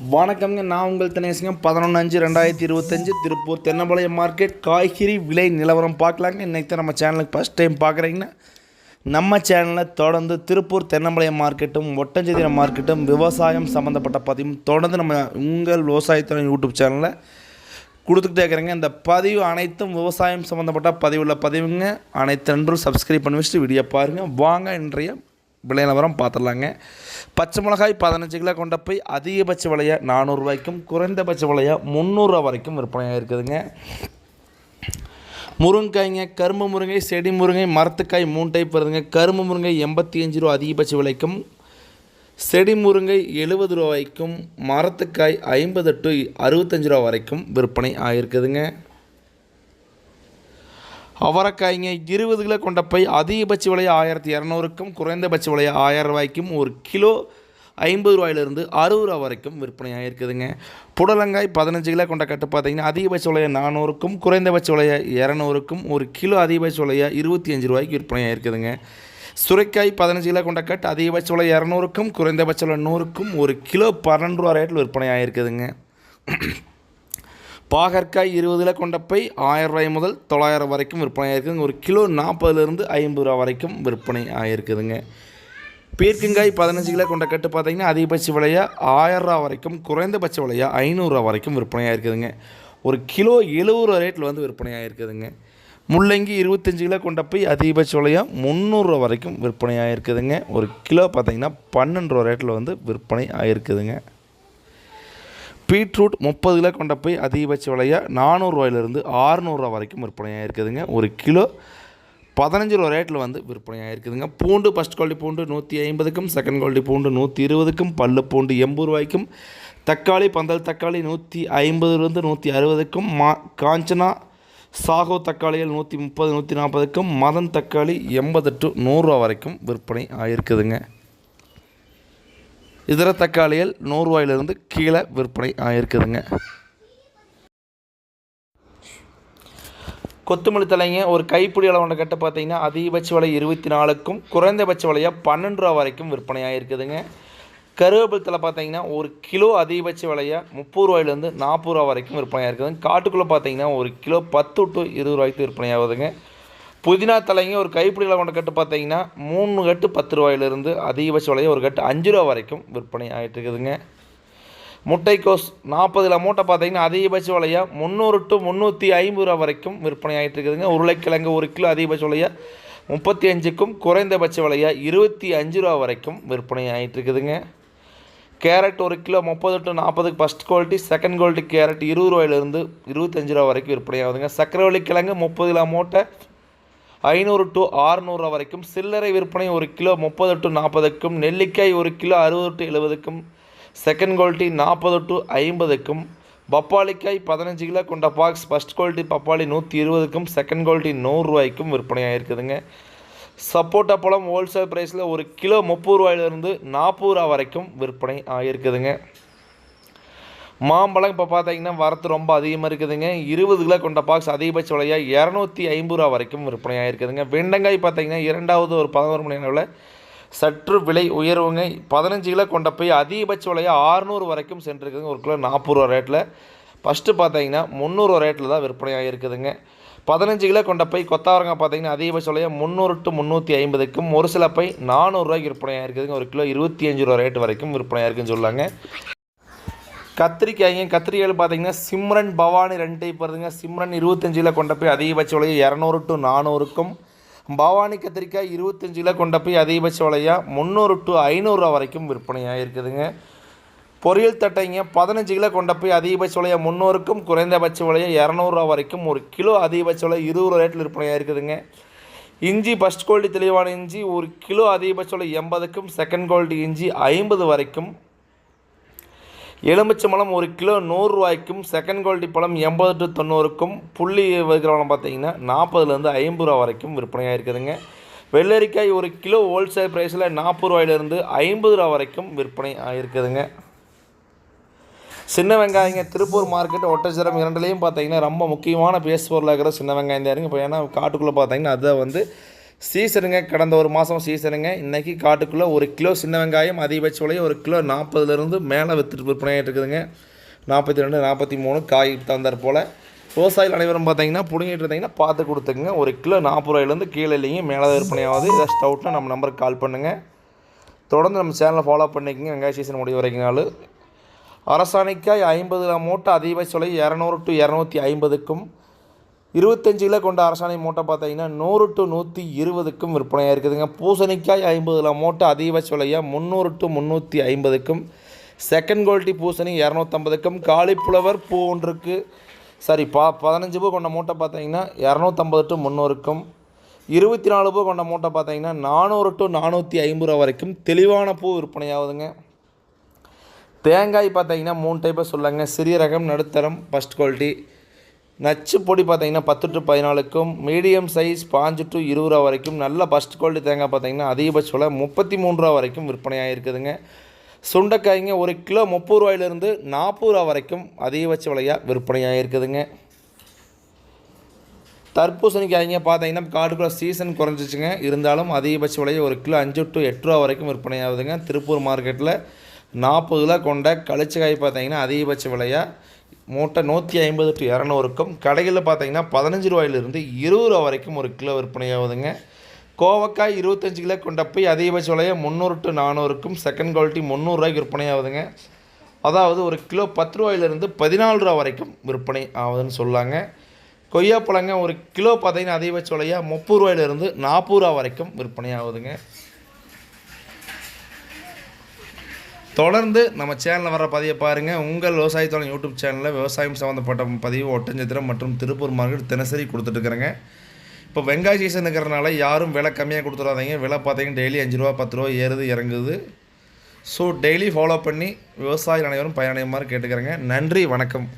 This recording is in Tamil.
வணக்கம்ங்க. நான் உங்கள் தினேசுங்க பதினொன்று அஞ்சு ரெண்டாயிரத்தி இருபத்தஞ்சு திருப்பூர் தென்னம்பாளையம் மார்க்கெட். காய்கறி விலை நிலவரம் பார்க்கலாங்க. இன்றைக்கி தான் நம்ம சேனலுக்கு ஃபஸ்ட் டைம் பார்க்குறீங்கன்னா நம்ம சேனலில் தொடர்ந்து திருப்பூர் தென்னம்பாளையம் மார்க்கெட்டும் ஒட்டஞ்சதிர மார்க்கெட்டும் விவசாயம் சம்மந்தப்பட்ட பதிவும் தொடர்ந்து நம்ம உங்கள் விவசாயத்துறை யூடியூப் சேனலில் கொடுத்துக்கிட்டே இருக்கிறேங்க. இந்த பதிவு அனைத்தும் விவசாயம் சம்மந்தப்பட்ட பதிவுள்ள பதிவுங்க. அனைத்து நன்றும் சப்ஸ்கிரைப் பண்ணி வச்சுட்டு வீடியோ பாருங்கள் வாங்க இன்றைய விலை நிலவரம் பார்த்துடலாங்க. பச்சை மிளகாய் பதினஞ்சு கிலோ கொண்ட போய் அதிகபட்ச விலையை நானூறுரூவாய்க்கும் குறைந்தபட்ச விலையை முந்நூறுரூவா வரைக்கும் விற்பனையாக இருக்குதுங்க. முருங்கைங்க கரும்பு முருங்கை செடி முருங்கை மரத்துக்காய் மூணு டைப் வருதுங்க கரும்பு முருங்கை எண்பத்தி அஞ்சு ரூபா அதிகபட்ச விலைக்கும் செடி முருங்கை எழுபது ரூபாய்க்கும் மரத்துக்காய் ஐம்பது டு அறுபத்தஞ்சு ரூபா வரைக்கும் விற்பனை ஆகிருக்குதுங்க அவரைக்காய்ங்க இருபது கிலோ கொண்ட பை அதிகபட்ச விலை ஆயிரத்தி இரநூறுக்கும் குறைந்தபட்ச விலை ஆயிரம் ரூபாய்க்கும் ஒரு கிலோ ஐம்பது ரூபாயிலிருந்து அறுபது ரூபா வரைக்கும் விற்பனை ஆகிருக்குதுங்க புடலங்காய் பதினஞ்சு கிலோ கொண்ட கட்டு பார்த்தீங்கன்னா அதிகபட்ச விலையை நானூறுக்கும் குறைந்தபட்ச விலையை இரநூறுக்கும் ஒரு கிலோ அதிகபட்ச விலையை இருபத்தி அஞ்சு ரூபாய்க்கு விற்பனை ஆகிருக்குதுங்க சுரைக்காய் பதினஞ்சு கிலோ கொண்ட கட்டு அதிகபட்ச விலை இரநூறுக்கும் குறைந்தபட்ச விலை நூறுக்கும் ஒரு கிலோ பன்னெண்டு ரூபா ரேட்டில் விற்பனை ஆகிருக்குதுங்க பாகற்காய் இருபது கிலோ கொண்ட பை ஆயிரம் ரூபாய் முதல் தொள்ளாயிரம் வரைக்கும் விற்பனை ஆகிருக்குதுங்க ஒரு கிலோ நாற்பதுலேருந்து ஐம்பது ரூபா வரைக்கும் விற்பனை ஆகிருக்குதுங்க பீர்க்கங்காய் பதினஞ்சு கிலோ கொண்ட கட்டு பார்த்தீங்கன்னா அதிகபட்ச விலையாக ஆயிரம் வரைக்கும் குறைந்தபட்ச விலையாக ஐநூறுரூவா வரைக்கும் விற்பனை ஆகிருக்குதுங்க ஒரு கிலோ எழுபது ரூபா ரேட்டில் வந்து விற்பனை ஆகிருக்குதுங்க முள்ளங்கி இருபத்தஞ்சு கிலோ கொண்ட போய் அதிகபட்ச விலையாக முந்நூறுரூவா வரைக்கும் விற்பனை ஆகிருக்குதுங்க ஒரு கிலோ பார்த்தீங்கன்னா பன்னெண்டு ரூபா ரேட்டில் வந்து விற்பனை ஆகிருக்குதுங்க பீட்ரூட் முப்பது கிலோ கொண்ட போய் அதிகபட்ச விலையாக நானூறுரூவாயிலிருந்து ஆறுநூறுவா வரைக்கும் விற்பனையாக இருக்குதுங்க. ஒரு கிலோ பதினஞ்சு ரூபா ரேட்டில் வந்து விற்பனையாக இருக்குதுங்க. பூண்டு ஃபஸ்ட் குவாலிட்டி பூண்டு நூற்றி ஐம்பதுக்கும் செகண்ட் குவாலிட்டி பூண்டு நூற்றி இருபதுக்கும் பல்லு பூண்டு எண்பது ரூபாய்க்கும் தக்காளி பந்தல் தக்காளி நூற்றி ஐம்பதுலேருந்து நூற்றி அறுபதுக்கும் மா காஞ்சனா சாகோ தக்காளிகள் நூற்றி முப்பது நூற்றி நாற்பதுக்கும் மதன் தக்காளி எண்பது டு நூறுரூவா வரைக்கும் விற்பனை ஆகிருக்குதுங்க இதர தக்காளிகள் நூறுரூவாயிலிருந்து கீழே விற்பனை ஆகிருக்குதுங்க கொத்தமல்லி தலைங்க ஒரு கைப்பிடி அளவுன கட்ட பார்த்தீங்கன்னா அதிகபட்ச விலை இருபத்தி நாலுக்கும் குறைந்தபட்ச விலையாக பன்னெண்டு ரூபா வரைக்கும் விற்பனை ஆகிருக்குதுங்க கருவேப்பிலை தலை பார்த்தீங்கன்னா ஒரு கிலோ அதிகபட்ச விலையாக முப்பது ரூபாயிலேருந்து நாற்பது ரூபா வரைக்கும் விற்பனை ஆகிருக்குதுங்க காட்டுக்குள்ளே பார்த்தீங்கன்னா ஒரு கிலோ பத்து டு இருபது ரூபாய்க்கு விற்பனை ஆகுதுங்க. புதினா தலைங்க ஒரு கைப்பிடியில் கொண்ட கட்டு பார்த்தீங்கன்னா மூணு கட்டு பத்து ரூபாயிலிருந்து அதிகபட்ச விலையை ஒரு கட்டு அஞ்சு ரூபா வரைக்கும் விற்பனை ஆகிட்டு இருக்குதுங்க. முட்டைக்கோஸ் நாற்பதுல மூட்டை பார்த்தீங்கன்னா அதிகபட்ச விலையாக முந்நூறு டு முந்நூற்றி ஐம்பது ரூபா வரைக்கும் விற்பனை ஆகிட்டு இருக்குதுங்க. உருளைக்கிழங்கு ஒரு கிலோ அதிகபட்ச விலையாக முப்பத்தி அஞ்சுக்கும் குறைந்தபட்ச விலையாக இருபத்தி அஞ்சு ரூபா வரைக்கும் விற்பனை ஆகிட்டு இருக்குதுங்க. கேரட் ஒரு கிலோ முப்பது டு நாற்பதுக்கு first quality second quality carrot இருபது ரூபாயிலிருந்து இருபத்தஞ்சு ரூபா வரைக்கும் விற்பனை ஆகுதுங்க. சக்கரவள்ளி கிழங்கு முப்பது கிலோ மூட்டை ஐநூறு டு ஆறுநூறுவா வரைக்கும். சில்லறை விற்பனை ஒரு கிலோ முப்பது டு நாற்பதுக்கும் நெல்லிக்காய் ஒரு கிலோ அறுபது டு எழுபதுக்கும் செகண்ட் குவாலிட்டி நாற்பது டு ஐம்பதுக்கும் பப்பாளிக்காய் பதினஞ்சு கிலோ கொண்ட பாக்ஸ் ஃபஸ்ட் குவாலிட்டி பப்பாளி நூற்றி இருபதுக்கும் செகண்ட் குவாலிட்டி நூறுரூவாய்க்கும் விற்பனையாக இருக்குதுங்க சப்போட்டா பழம் ஹோல்சேல் ப்ரைஸில் ஒரு கிலோ முப்பது ரூபாயிலிருந்து நாற்பது ரூபா வரைக்கும் விற்பனை ஆகிருக்குதுங்க மாம்பழம் இப்போ பார்த்தீங்கன்னா வரத்து ரொம்ப அதிகமாக இருக்குதுங்க. இருபது கிலோ கொண்ட பாக்ஸ் அதிகபட்ச விலையாக இரநூத்தி ஐம்பது ரூபா வரைக்கும் விற்பனையாக இருக்குதுங்க. வெண்டங்காய் பார்த்தீங்கன்னா இரண்டாவது ஒரு பதினோரு மணி அளவில் சற்று விலை உயர்வுங்க. பதினஞ்சு கிலோ கொண்ட போய் அதிகபட்ச விலையாக ஆறுநூறு வரைக்கும் சென்றிருக்குதுங்க. ஒரு கிலோ நாற்பது ரூபா ரேட்டில் ஃபஸ்ட்டு பார்த்தீங்கன்னா முந்நூறுவா ரேட்டில் தான் விற்பனையாக இருக்குதுங்க. பதினஞ்சு கிலோ கொண்ட பை கொத்தாவரங்காய் பார்த்தீங்கன்னா அதிகபட்ச விலையாக முந்நூறு டு முந்நூற்றி ஐம்பதுக்கும் ஒரு சில பை நானூறுரூவாய்க்கு விற்பனையாக இருக்குதுங்க. ஒரு கிலோ இருபத்தி அஞ்சு ரூபா ரேட் வரைக்கும் விற்பனையாக இருக்குதுன்னு சொல்லாங்க. கத்திரிக்காய்ங்க கத்திரிக்காயில் பார்த்தீங்கன்னா சிம்ரன் பவானி ரெண்டு டைப் வருதுங்க. சிம்ரன் இருபத்தஞ்சில் கொண்ட போய் அதிகபட்ச விலையை இரநூறு டு நானூறுக்கும் பவானி கத்திரிக்காய் இருபத்தஞ்சில் கொண்ட போய் அதிகபட்ச விலையாக முந்நூறு டு ஐநூறுரூவா வரைக்கும் விற்பனையாக இருக்குதுங்க. பொரியல் தட்டைங்க பதினஞ்சு கிலோ கொண்ட போய் அதிகபட்ச விலையை முந்நூறுக்கும் குறைந்தபட்ச விலையை இரநூறுவா வரைக்கும் ஒரு கிலோ அதிகபட்ச விலை இருபது ரூபா ரேட்டில் விற்பனையாக இருக்குதுங்க. இஞ்சி ஃபஸ்ட் குவாலிட்டி தெளிவான இஞ்சி ஒரு கிலோ அதிகபட்ச விலை எண்பதுக்கும் செகண்ட் குவாலிட்டி இஞ்சி ஐம்பது வரைக்கும் எலுமிச்சம்பழம் ஒரு கிலோ நூறுரூவாய்க்கும் செகண்ட் குவாலிட்டி பழம் எண்பது டு தொண்ணூறுக்கும் புள்ளி வைக்கிற பழம் பார்த்தீங்கன்னா நாற்பதுலேருந்து ஐம்பது ரூபா வரைக்கும் விற்பனையாக இருக்குதுங்க. வெள்ளரிக்காய் ஒரு கிலோ ஹோல்சேல் ப்ரைஸில் நாற்பது ரூபாயிலிருந்து ஐம்பது ரூபா வரைக்கும் விற்பனை ஆகிருக்குதுங்க சின்ன வெங்காயங்க திருப்பூர் மார்க்கெட் ஒட்டச்சரம் இரண்டுலேயும் பார்த்தீங்கன்னா ரொம்ப முக்கியமான பேஸ் பொருளாக இருக்கிற சின்ன வெங்காயம் தான் இப்போ ஏன்னா காட்டுக்குள்ளே பார்த்தீங்கன்னா அதை வந்து சீசனுங்க கடந்த ஒரு மாதம் சீசனுங்க. இன்றைக்கி காட்டுக்குள்ளே ஒரு கிலோ சின்ன வெங்காயம் அதிகபட்ச விலை ஒரு கிலோ நாற்பதுலேருந்து மேலே விற்றுட்டு விற்பனையாகிட்டு இருக்குதுங்க நாற்பத்தி ரெண்டு நாற்பத்தி மூணு காய் தந்தார் போல். விவசாயிகள் அனைவரும் பார்த்தீங்கன்னா பிடுங்கிட்டு இருந்தீங்கன்னா பார்த்து கொடுத்துக்குங்க. ஒரு கிலோ நாற்பது ரூபாயிலேருந்து கீழே இல்லைங்க மேலே விற்பனையாவது விற்பனையாகுது. ஏதாச்சும் டவுட்னா நம்ம நம்பருக்கு கால் பண்ணுங்கள் தொடர்ந்து நம்ம சேனலை ஃபாலோ பண்ணிக்கங்க. வெங்காய சீசன் முடிவு வரைக்கும் நாள். அரசாணிக்காய் ஐம்பது மூட்டை அதிகபட்ச விலை இரநூறு டு இரநூத்தி ஐம்பதுக்கும் இருபத்தஞ்சு கிலோ கொண்ட அரசாணை மூட்டை பார்த்தீங்கன்னா நூறு டு நூற்றி இருபதுக்கும் விற்பனையாக இருக்குதுங்க. பூசணிக்காய் ஐம்பது கிலோ மூட்டை அதிகபட்ச விலையாக முந்நூறு டு முந்நூற்றி ஐம்பதுக்கும் செகண்ட் குவாலிட்டி பூசணி இரநூத்தம்பதுக்கும் காலிஃப்ளவர் பூ ஒன்றுக்கு சாரி பா பதினஞ்சு பூ கொண்ட மூட்டை பார்த்தீங்கன்னா இரநூத்தம்பது டு முந்நூறுக்கும் இருபத்தி நாலு பூ கொண்ட மூட்டை பார்த்தீங்கன்னா நானூறு டு நானூற்றி ஐம்பது ரூபா வரைக்கும் தெளிவான பூ விற்பனையாகுதுங்க. தேங்காய் பார்த்தீங்கன்னா மூணு டைப்பை சொல்லுங்கள் சிறிய ரகம் நடுத்தரம் ஃபஸ்ட் குவாலிட்டி நச்சு பொடி பார்த்தீங்கன்னா பத்து டு பதினாலுக்கும் மீடியம் சைஸ் பாஞ்சு டு இருபது ரூபா வரைக்கும் நல்ல ஃபஸ்ட் குவாலிட்டி தேங்காய் பார்த்தீங்கன்னா அதிகபட்ச விலை முப்பத்தி மூணு ரூபா வரைக்கும் விற்பனையாக இருக்குதுங்க. சுண்டைக்காய்ங்க ஒரு கிலோ முப்பது ரூபாயிலிருந்து நாற்பது ரூபா வரைக்கும் அதிகபட்ச விலையாக விற்பனையாக இருக்குதுங்க. தர்பூசணிக்காய்ங்க பார்த்தீங்கன்னா காட்டுக்குள்ள சீசன் குறைஞ்சிச்சுங்க. இருந்தாலும் அதிகபட்ச விலையை ஒரு கிலோ அஞ்சு டு எட்டு ரூபா வரைக்கும் விற்பனையாகுதுங்க. திருப்பூர் மார்க்கெட்டில் நாற்பது கிலோ கொண்ட கழிச்சக்காய் பார்த்தீங்கன்னா அதிகபட்ச விலையாக மூட்டை நூற்றி ஐம்பது டு இரநூறுக்கும் கடைகளில் பார்த்தீங்கன்னா பதினஞ்சு ரூபாயிலிருந்து இருபது ரூபா வரைக்கும் ஒரு கிலோ விற்பனையாகுதுங்க. கோவக்காய் இருபத்தஞ்சு கிலோ கொண்ட போய் அதிகபட்ச விலையை முந்நூறு டு நானூறுக்கும் செகண்ட் குவாலிட்டி முந்நூறுரூவாய்க்கு விற்பனையாகுதுங்க. அதாவது ஒரு கிலோ பத்து ரூபாயிலிருந்து பதினாலு ரூபா வரைக்கும் விற்பனை ஆகுதுன்னு சொல்லாங்க. கொய்யாப்பழங்க ஒரு கிலோ பார்த்தீங்கன்னா அதிகபட்ச விலையாக முப்பது ரூபாயிலிருந்து நாற்பது ரூபா வரைக்கும் விற்பனை ஆகுதுங்க தொடர்ந்து நம்ம சேனலில் வர பதிவை பாருங்கள் உங்கள் விவசாயத்தோட யூடியூப் சேனலில் விவசாயம் சம்மந்தப்பட்ட பதிவு ஒட்டஞ்சத்திரம் மற்றும் திருப்பூர் மார்க்கெட் தினசரி கொடுத்துட்ருக்குறேங்க. இப்போ வெங்காய சீசன் இருக்கிறனால யாரும் விலை கம்மியாக கொடுத்துடாதீங்க. விலை பார்த்தீங்கன்னா டெய்லி அஞ்சு ரூபா பத்து ரூபா ஏறுது இறங்குது. ஸோ டெய்லி ஃபாலோ பண்ணி விவசாயிகள் அனைவரும் பயனடையுமாறு கேட்டுக்கிறேங்க. நன்றி வணக்கம்.